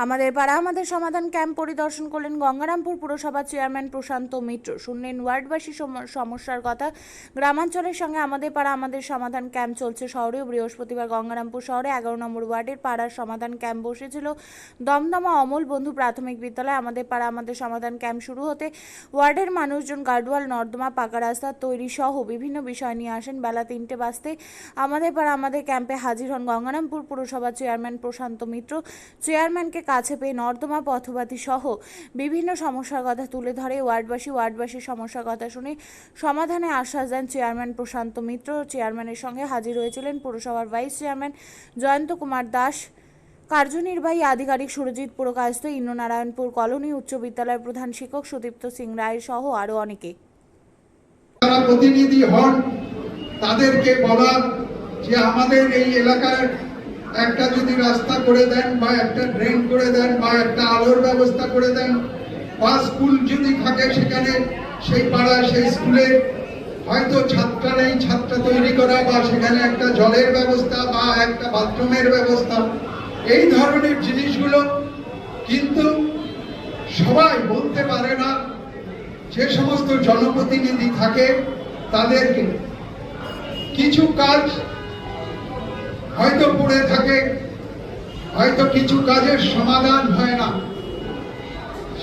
আমাদের পাড়া আমাদের সমাধান ক্যাম্প পরিদর্শন করলেন গঙ্গারামপুর পুরসভা চেয়ারম্যান প্রশান্ত মিত্র। শুনলেন ওয়ার্ডবাসী সম- সমস্যার কথা। গ্রামাঞ্চলের সঙ্গে আমাদের পাড়া আমাদের সমাধান ক্যাম্প চলছে শহরেও বৃহস্পতিবার গঙ্গারামপুর শহরে এগারো নম্বর ওয়ার্ডের পাড়ার সমাধান ক্যাম্প বসেছিল। দমদমা অমল বন্ধু প্রাথমিক বিদ্যালয় আমাদের পাড়া আমাদের সমাধান ক্যাম্প শুরু হতে ওয়ার্ডের মানুষজন গার্ডওয়াল, নর্দমা, পাকা রাস্তা তৈরি সহ বিভিন্ন বিষয় নিয়ে আসেন বেলা তিনটে বাজতে। আমাদের পাড়া আমাদের ক্যাম্পে হাজির হন গঙ্গারামপুর পুরসভা চেয়ারম্যান প্রশান্ত মিত্র। চেয়ারম্যানকে কাছে পেয়ে নর্দমা পথবাতি সহ বিভিন্ন সমস্যার কথা তুলে ধরে ওয়ার্ডবাসী। ওয়ার্ডবাসীর সমস্যার কথা শুনে সমাধানে আশ্বাস দেন চেয়ারম্যান প্রশান্ত মিত্র। চেয়ারম্যানের সঙ্গে হাজির হয়েছিলেন পুরসভার ভাইস চেয়ারম্যান জয়ন্ত কুমার দাস। কার্যনির্বাহী আধিকারিক সুরজিৎ পুরকায়স্থ, ইন্দ্রনারায়ণপুর কলোনি উচ্চ বিদ্যালয়ের প্রধান শিক্ষক সুদীপ্ত সিং রায় সহ আরও অনেকে। প্রতিনিধি হন, তাদেরকে বলা যে আমাদের এই এলাকার একটা যদি রাস্তা করে দেন বা একটা ড্রেন করে দেন বা একটা আলোর ব্যবস্থা করে দেন, বা স্কুল যদি থাকে সেখানে, সেই পাড়া, সেই স্কুলে, হয়তো ছাত্রা নেই ছাত্রা তৈরি করা বা সেখানে একটা জলের ব্যবস্থা বা একটা বাথরুমের ব্যবস্থা, এই ধরনের জিনিসগুলো কিন্তু সবাই বলতে পারে না। যে সমস্ত জনপ্রতিনিধি থাকে তাদেরকে। কিছু কাজ হয়তো পড়ে থাকে, হয়তো কিছু কাজের সমাধান হয় না।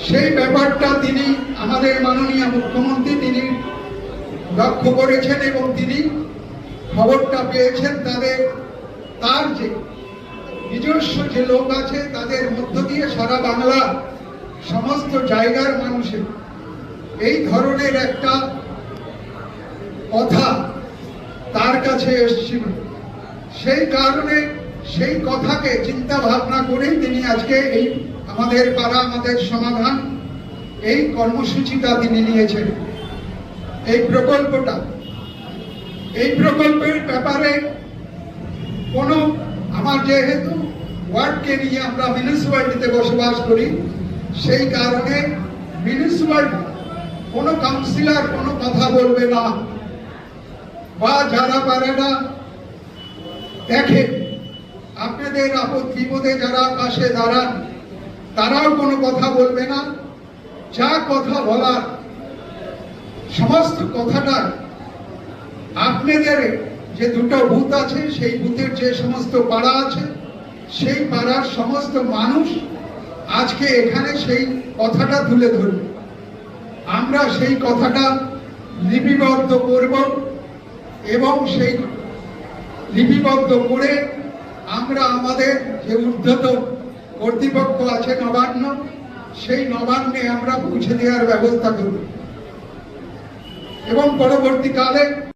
সেই ব্যাপারটা তিনি, আমাদের মাননীয় মুখ্যমন্ত্রী তিনি লক্ষ্য করেছেন এবং তিনি খবরটা পেয়েছেন তাদের, তার যে নিজস্ব যে লোক আছে, তাদের মধ্য দিয়ে সারা বাংলা সমস্ত জায়গার মানুষের এই ধরনের একটা কথা তার কাছে এসেছিল। সেই কারণে সেই কথাকে চিন্তা ভাবনা করেই তিনি আজকে এই আমাদের পাড়া, আমাদের সমাধান, এই কর্মসূচিটা তিনি নিয়েছেন। এই প্রকল্পটা, এই প্রকল্পের ব্যাপারে কোনো আমার যেহেতু ওয়ার্ডকে নিয়ে আমরা মিউনিসিপ্যালিটিতে বসবাস করি, সেই কারণে মিউনিসিপ্যালিটি কোনো কাউন্সিলর কোনো কথা বলবে না বা যারা পারে না দেখে আপনাদের আপদ বিপদে যারা পাশে দাঁড়ান, তারাও কোনো কথা বলবে না। যা কথা বলার, সমস্ত কথাটা আপনাদের যে দুটো বুথ আছে, সেই বুথের যে সমস্ত পাড়া আছে, সেই পাড়ার সমস্ত মানুষ আজকে এখানে সেই কথাটা তুলে ধরবে। আমরা সেই কথাটা লিপিবদ্ধ করব এবং সেই লিপিবদ্ধ করে আমরা আমাদের যে উদ্ধত কর্তৃপক্ষ আছে নবান্ন, সেই নবান্নে আমরা পৌঁছে দেওয়ার ব্যবস্থা করব। এবং পরবর্তীকালে